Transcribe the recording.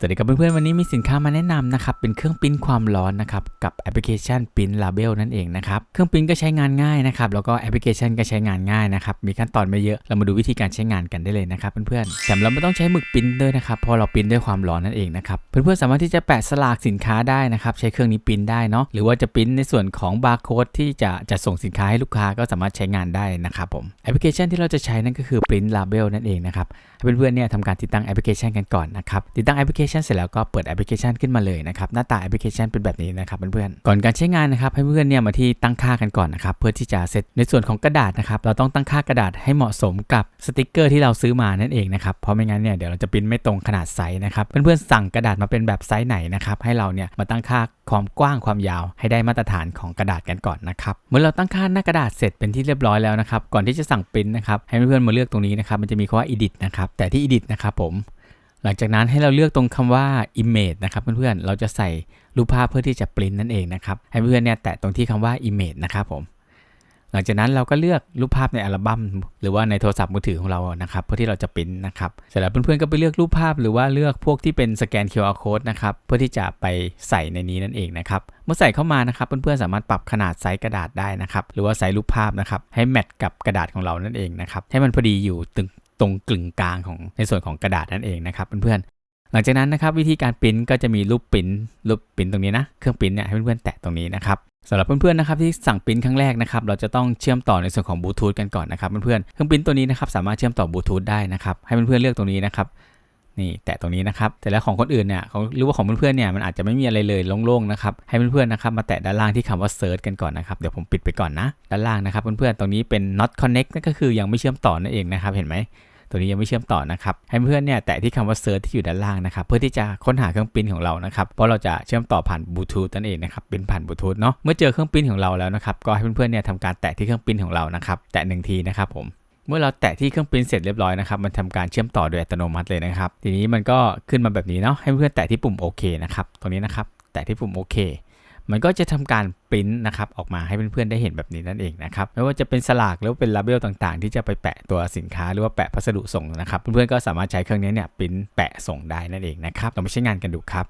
สวัสดีครับเพื่อนๆ วันนี้มีสินค้ามาแนะนำนะครับ เป็นเครื่องปริ้นความร้อนนะครับ กับแอปพลิเคชันปริ้นลาเบลนั่นเองนะครับ เครื่องปริ้นก็ใช้งานง่ายนะครับ แล้วก็แอปพลิเคชันก็ใช้งานง่ายนะครับ มีขั้นตอนไม่เยอะ เรามาดูวิธีการใช้งานกันได้เลยนะครับเพื่อนๆแถมเราไม่ต้องใช้หมึกปริ้นด้วยนะครับพราะเราปริ้นด้วยความร้อนนั่นเองนะครับ เพื่อนๆ สามารถที่จะแปะสลากสินค้าได้นะครับ ใช้เครื่องนี้ปริ้นได้เนาะ หรือว่าจะปริ้นในส่วนของบาร์โค้ดที่จะจะส่งสินค้าให้ลูกค้าก็สามารถใช้งานได้นะครับผม แอปพลิเคชันที่เราจะใช้นั่นก็คือปิ้นลาเบลนั่นเองนะครับให้เพื่อนๆเนี่ยทำการติดตั้งแอปพลิเคชันกันก่อนนะครับติดตั้งแอปพลิเคชันเสร็จแล้วก็เปิดแอปพลิเคชันขึ้นมาเลยนะครับหน้าตาแอปพลิเคชันเป็นแบบนี้นะครับเพื่อนๆก่อนการใช้งานนะครับให้เพื่อนเนี่ยมาที่ตั้งค่ากันก่อนนะครับเพื่อที่จะเซตในส่วนของกระดาษนะครับเราต้องตั้งค่ากระดาษให้เหมาะสมกับสติกเกอร์ที่เราซื้อมานั่นเองนะครับเพราะไม่งั้นเนี่ยเดี๋ยวเราจะปิ้นไม่ตรงขนาดไซส์นะครับเพื่อนๆสั่งกระดาษมาเป็นแบบไซส์ไหนนะครับให้เราเนี่ยมาตั้งค่าความกว้างความยาว ให้ได้มาตรฐานของกระดาษกันก่อนนะครับเมื่อเราตั้งค่าหน้ากระดาษเสร็จเป็นที่เรียบร้อยแล้วนะครับก่อนที่จะสั่งปริ้นนะครับให้เพื่อนๆมาเลือกตรงนี้นะครับมันจะมีคำว่า edit นะครับแต่ที่ edit นะครับผม หลังจากนั้นให้เราเลือกตรงคำว่า image นะครับเพื่อนๆ เราจะใส่รูปภาพเพื่อที่จะปริ้นนั่นเองนะครับ ให้เพื่อนเนี่ยแตะตรงที่คำว่า image นะครับผม หลังจากนั้นเราก็เลือกรูปภาพในอัลบั้ม หรือว่าในโทรศัพท์มือถือของเรานะครับ เพื่อที่เราจะปริ้นนะครับ เสร็จแล้วเพื่อนๆ ก็ไปเลือกรูปภาพหรือว่าเลือกพวกที่เป็นสแกน QR code นะครับ เพื่อที่จะไปใส่ในนี้นั่นเองนะครับ เมื่อใส่เข้ามานะครับเพื่อนๆ สามารถปรับขนาดไซส์กระดาษได้นะครับ หรือว่าไซส์รูปภาพนะครับ ให้แมทกับกระดาษของเรานั่นเองนะครับ ให้มันพอดีอยู่ตึง ตรงกลึงกลางของในส่วนของกระดาษนั่นเองนะครับเพื่อนๆหลังจากนั้นนะครับวิธีการปริ้นก็จะมีรูปปริ้นรูปปริ้นตรงนี้นะเครื่องปริ้นเนี่ยให้เพื่อนๆแตะตรงนี้นะครับสำหรับเพื่อนๆนะครับที่สั่งปริ้นครั้งแรกนะครับเราจะต้องเชื่อมต่อในส่วนของบลูทูธกันก่อนนะครับเพื่อนๆเครื่องปริ้นตัวนี้นะครับสามารถเชื่อมต่อบลูทูธได้นะครับให้เพื่อนๆเลือกตรงนี้นะครับนี่แตะตรงนี้นะครับแต่แล้วของคนอื่นเนี่ยของหรือว่าของเพื่อนๆเนี่ยมันอาจจะไม่มีอะไรเลยโล่งๆนะครับให้เพื่อนๆนะครับมาแตะด้านล่างที่คำว่า search กันก่อนนะครับเดี๋ยวผมปิดไปก่อนนะด้านล่างนะครับเพื่อนๆตรงนี้เป็น not connect นั่นก็คือยังไม่เชื่อมต่อนั่นเองนะครับเห็นไหม ตัวนี้ยังไม่เชื่อมต่อนะครับ ให้เพื่อนเนี่ยแตะที่คำว่า search ที่อยู่ด้านล่างนะครับ เพื่อที่จะค้นหาเครื่องปริ้นของเรานะครับ เพราะเราจะเชื่อมต่อผ่านบลูทูธนั่นเองนะครับ เป็นผ่านบลูทูธเนาะ เมื่อเจอเครื่องปริ้นของเราแล้วนะครับ ก็ให้เพื่อนๆเนี่ยทำการแตะที่เครื่องปริ้นของเรานะครับ แตะหนึ่งทีนะครับผมเมื่อเราแตะที่เครื่องปริ้นเสร็จเรียบร้อยนะครับมันทำการเชื่อมต่อโดยอัตโนมัติเลยนะครับ ทีนี้มันก็ขึ้นมาแบบนี้เนาะให้เพื่อนแตะที่ปุ่มโอเคนะครับตรงนี้นะครับแตะที่ปุ่มโอเค มันก็จะทำการปริ้นนะครับออกมาให้เพื่อนๆได้เห็นแบบนี้นั่นเองนะครับไม่ว่าจะเป็นสลากหรือว่าเป็นลาเบลต่างๆ ที่จะไปแปะตัวสินค้าหรือว่าแปะพัสดุส่งนะครับเพื่อนๆก็สามารถใช้เครื่องนี้เนี่ยปริ้นแปะส่งได้นั่นเองนะครับลองไปใช้งานกันดูครับ